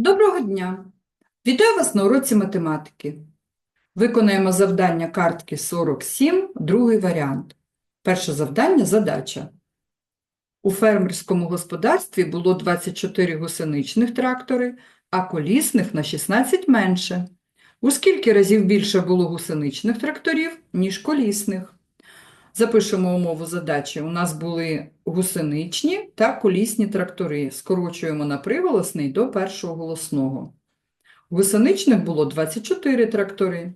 Доброго дня! Вітаю вас на уроці математики. Виконаємо завдання картки 47, другий варіант. Перше завдання – задача. У фермерському господарстві було 24 гусеничних трактори, а колісних на 16 менше. У скільки разів більше було гусеничних тракторів, ніж колісних? Запишемо умову задачі. У нас були гусеничні та колісні трактори. Скорочуємо на приголосний до першого голосного. Гусеничних було 24 трактори,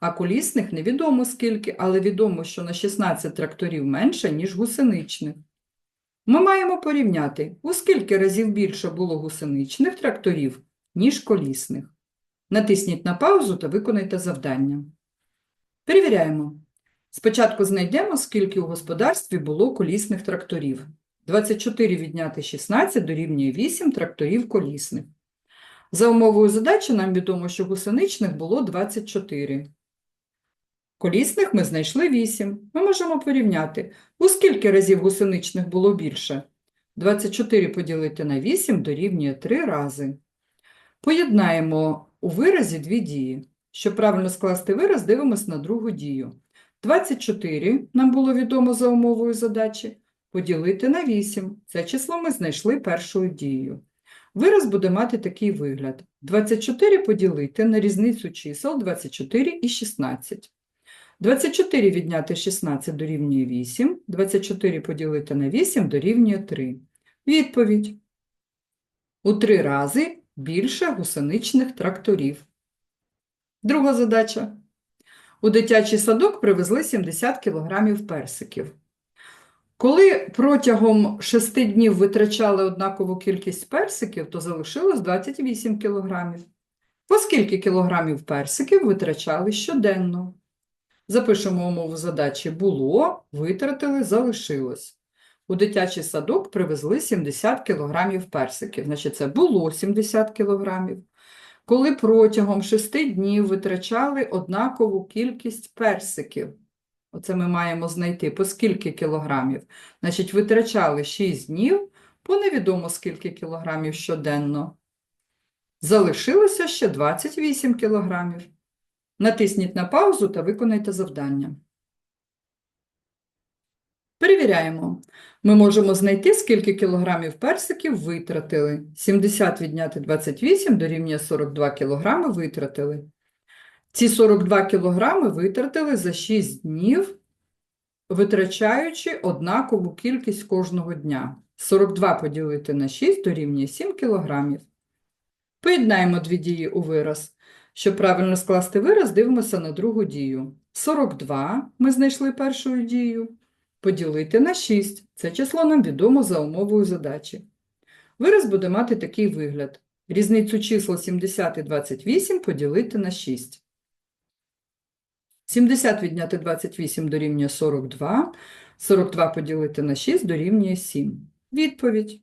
а колісних невідомо скільки, але відомо, що на 16 тракторів менше, ніж гусеничних. Ми маємо порівняти, у скільки разів більше було гусеничних тракторів, ніж колісних. Натисніть на паузу та виконайте завдання. Перевіряємо. Спочатку знайдемо, скільки у господарстві було колісних тракторів. 24 відняти 16 дорівнює 8 тракторів колісних. За умовою задачі нам відомо, що гусеничних було 24. Колісних ми знайшли 8. Ми можемо порівняти, у скільки разів гусеничних було більше. 24 поділити на 8 дорівнює 3 рази. Поєднаємо у виразі дві дії. Щоб правильно скласти вираз, дивимось на другу дію. 24 нам було відомо за умовою задачі. Поділити на 8. Це число ми знайшли першою дією. Вираз буде мати такий вигляд. 24 поділити на різницю чисел 24 і 16. 24 відняти 16 дорівнює 8. 24 поділити на 8 дорівнює 3. Відповідь. У три рази більше гусеничних тракторів. Друга задача. У дитячий садок привезли 70 кг персиків. Коли протягом 6 днів витрачали однакову кількість персиків, то залишилось 28 кг. По скільки кілограмів персиків витрачали щоденно? Запишемо умову задачі було, витратили, залишилось. У дитячий садок привезли 70 кг персиків. Значить, це було 70 кг коли протягом шести днів витрачали однакову кількість персиків. Оце ми маємо знайти по скільки кілограмів. Значить, витрачали 6 днів по невідомо скільки кілограмів щоденно. Залишилося ще 28 кілограмів. Натисніть на паузу та виконайте завдання. Перевіряємо. Ми можемо знайти, скільки кілограмів персиків витратили. 70 відняти 28 дорівнює 42 кілограми витратили. Ці 42 кілограми витратили за 6 днів, витрачаючи однакову кількість кожного дня. 42 поділити на 6 дорівнює 7 кілограмів. Поєднаємо дві дії у вираз. Щоб правильно скласти вираз, дивимося на другу дію. 42 ми знайшли першою дією. Поділити на 6. Це число нам відомо за умовою задачі. Вираз буде мати такий вигляд. Різницю числа 70 і 28 поділити на 6. 70 відняти 28 дорівнює 42. 42 поділити на 6 дорівнює 7. Відповідь.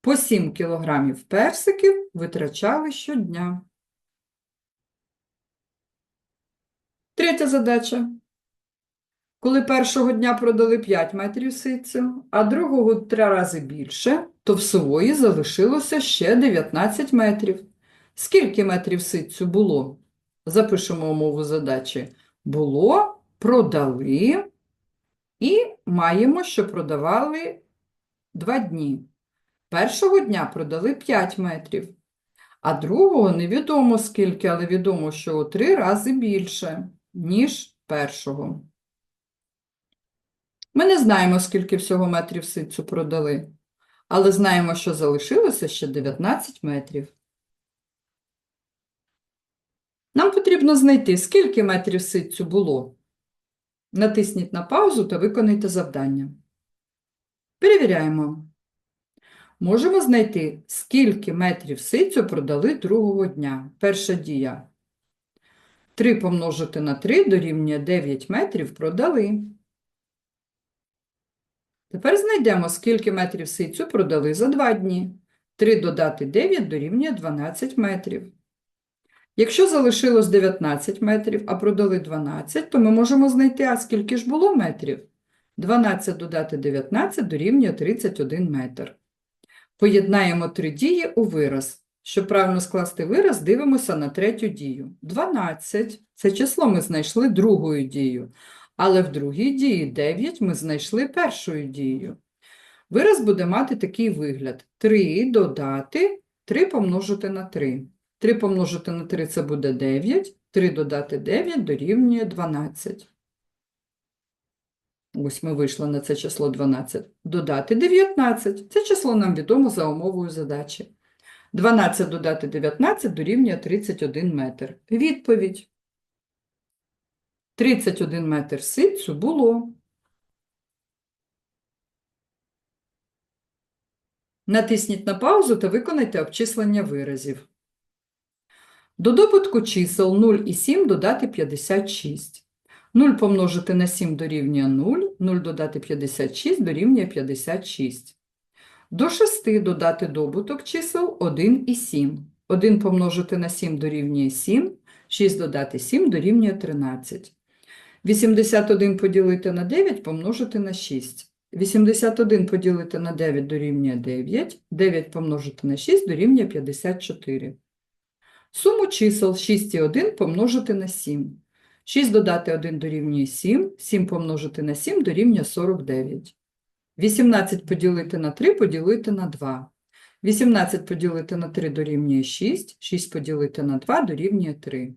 По 7 кілограмів персиків витрачали щодня. Третя задача. Коли першого дня продали 5 метрів ситцю, а другого три рази більше, то в сувої залишилося ще 19 метрів. Скільки метрів ситцю було? Запишемо умову задачі. Було, продали і маємо, що продавали 2 дні. Першого дня продали 5 метрів, а другого невідомо скільки, але відомо, що у 3 рази більше, ніж першого. Ми не знаємо, скільки всього метрів ситцю продали, але знаємо, що залишилося ще 19 метрів. Нам потрібно знайти, скільки метрів ситцю було. Натисніть на паузу та виконайте завдання. Перевіряємо. Можемо знайти, скільки метрів ситцю продали другого дня. Перша дія. 3 помножити на 3 дорівнює 9 метрів продали. Тепер знайдемо, скільки метрів ситцю продали за 2 дні. 3 додати 9 дорівнює 12 метрів. Якщо залишилось 19 метрів, а продали 12, то ми можемо знайти, а скільки ж було метрів? 12 додати 19 дорівнює 31 метр. Поєднаємо три дії у вираз. Щоб правильно скласти вираз, дивимося на третю дію. 12 – це число ми знайшли другою дією, але в другій дії 9 ми знайшли першою дією. Вираз буде мати такий вигляд. 3 додати, 3 помножити на 3. 3 помножити на 3 – це буде 9, 3 додати 9 дорівнює 12. Ось ми вийшли на це число 12. Додати 19. Це число нам відомо за умовою задачі. 12 додати 19 дорівнює 31 метр. Відповідь. 31 метр ситцю було. Натисніть на паузу та виконайте обчислення виразів. До добутку чисел 0 і 7 додати 56. 0 помножити на 7 дорівнює 0, 0 додати 56 дорівнює 56. До 6 додати добуток чисел 1 і 7. 1 помножити на 7 дорівнює 7, 6 додати 7 дорівнює 13. 81 поділити на 9 помножити на 6. 81 поділити на 9 дорівнює 9, 9 помножити на 6 дорівнює 54. Суму чисел 6 і 1 помножити на 7. 6 додати 1 дорівнює 7, 7 помножити на 7 дорівнює 49. 18 поділити на 3 поділити на 2. 18 поділити на 3 дорівнює 6, 6 поділити на 2 дорівнює 3.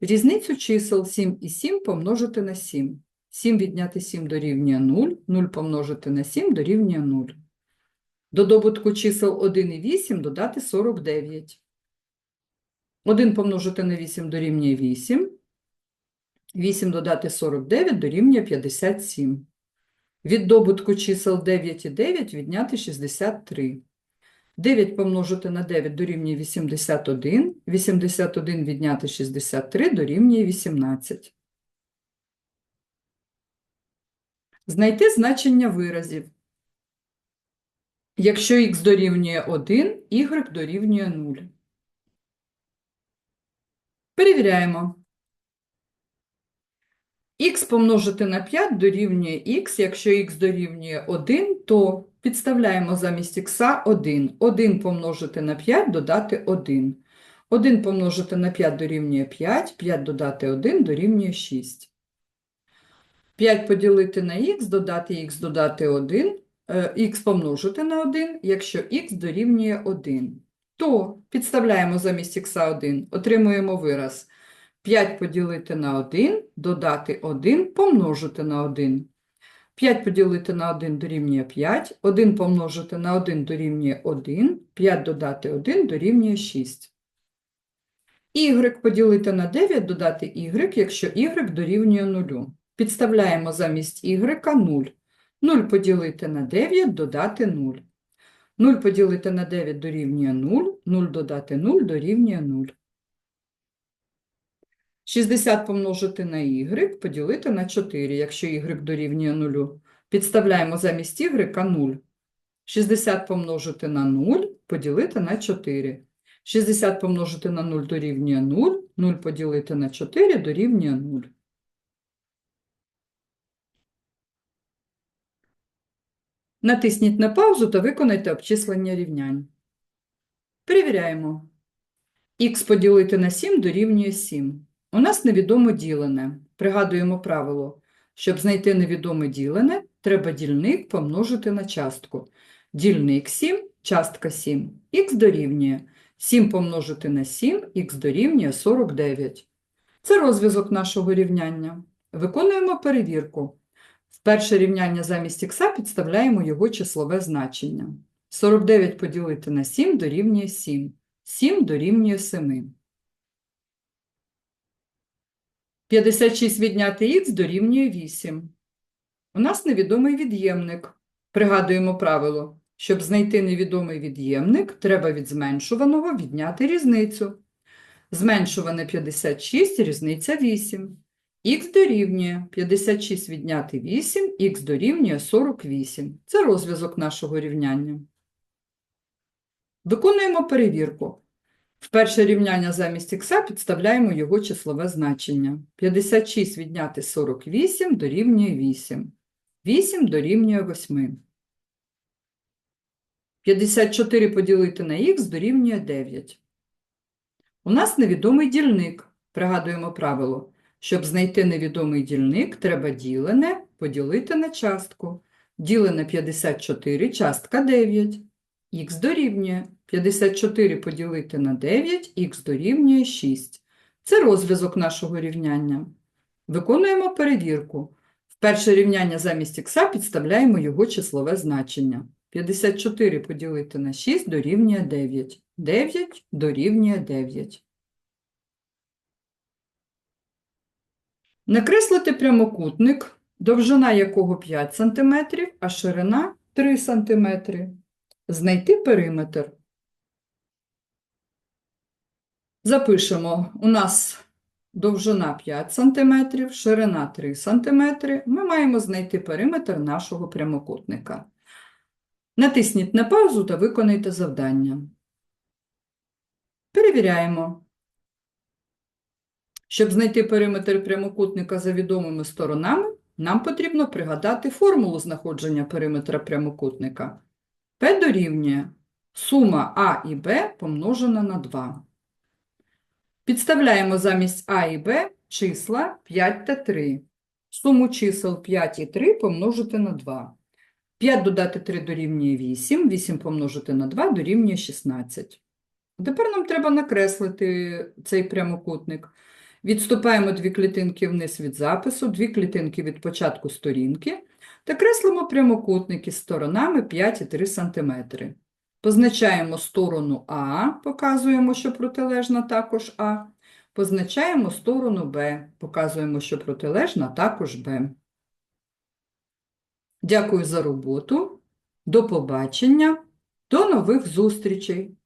Різницю чисел 7 і 7 помножити на 7. 7 відняти 7 дорівнює 0, 0 помножити на 7 дорівнює 0. До добутку чисел 1 і 8 додати 49. 1 помножити на 8 дорівнює 8. 8 додати 49 дорівнює 57. Від добутку чисел 9 і 9 відняти 63. 9 помножити на 9 дорівнює 81. 81 відняти 63 дорівнює 18. Знайти значення виразів. Якщо х дорівнює 1, y дорівнює 0. Перевіряємо. Х помножити на 5 дорівнює х, якщо х дорівнює 1, то підставляємо замість х 1. 1 помножити на 5 додати 1. 1 помножити на 5 дорівнює 5, 5 додати 1 дорівнює 6. 5 поділити на х, додати х, додати 1, х помножити на 1, якщо х дорівнює 1. То підставляємо замість х 1, отримуємо вираз 5 поділити на 1, додати 1, помножити на 1. 5 поділити на 1 дорівнює 5, 1 помножити на 1 дорівнює 1, 5 додати 1 дорівнює 6. Y поділити на 9, додати y, якщо y дорівнює 0. Підставляємо замість y 0. 0 поділити на 9, додати 0. 0 поділити на 9 дорівнює 0, 0 додати 0 дорівнює 0. 60 помножити на y, поділити на 4, якщо y дорівнює 0. Підставляємо замість y 0. 60 помножити на 0, поділити на 4. 60 помножити на 0 дорівнює 0, 0 поділити на 4 дорівнює 0. Натисніть на паузу та виконайте обчислення рівнянь. Перевіряємо. Х поділити на 7 дорівнює 7. У нас невідомо ділене. Пригадуємо правило. Щоб знайти невідоме ділене, треба дільник помножити на частку. Дільник 7, частка 7. Х дорівнює 7 помножити на 7, х дорівнює 49. Це розв'язок нашого рівняння. Виконуємо перевірку. В перше рівняння замість х підставляємо його числове значення. 49 поділити на 7 дорівнює 7. 7 дорівнює 7. 56 відняти х дорівнює 8. У нас невідомий від'ємник. Пригадуємо правило. Щоб знайти невідомий від'ємник, треба від зменшуваного відняти різницю. Зменшуване 56, різниця 8. Х дорівнює 56 відняти 8, х дорівнює 48. Це розв'язок нашого рівняння. Виконуємо перевірку. В перше рівняння замість х підставляємо його числове значення. 56 відняти 48 дорівнює 8. 8 дорівнює 8. 54 поділити на х дорівнює 9. У нас невідомий дільник. Пригадуємо правило. Щоб знайти невідомий дільник, треба ділене поділити на частку. Ділене 54, частка 9. Х дорівнює 54 поділити на 9, х дорівнює 6. Це розв'язок нашого рівняння. Виконуємо перевірку. В перше рівняння замість х підставляємо його числове значення. 54 поділити на 6 дорівнює 9. 9 дорівнює 9. Накреслити прямокутник, довжина якого 5 см, а ширина 3 см. Знайти периметр. Запишемо, у нас довжина 5 см, ширина 3 см. Ми маємо знайти периметр нашого прямокутника. Натисніть на паузу та виконайте завдання. Перевіряємо. Щоб знайти периметр прямокутника за відомими сторонами, нам потрібно пригадати формулу знаходження периметра прямокутника. P дорівнює сума А і Б помножена на 2. Підставляємо замість А і Б числа 5 та 3. Суму чисел 5 і 3 помножити на 2. 5 додати 3 дорівнює 8, 8 помножити на 2 дорівнює 16. Тепер нам треба накреслити цей прямокутник. Відступаємо дві клітинки вниз від запису, дві клітинки від початку сторінки та креслимо прямокутники з сторонами 5 і 3 см. Позначаємо сторону А, показуємо, що протилежна також А. Позначаємо сторону Б, показуємо, що протилежна також Б. Дякую за роботу. До побачення. До нових зустрічей!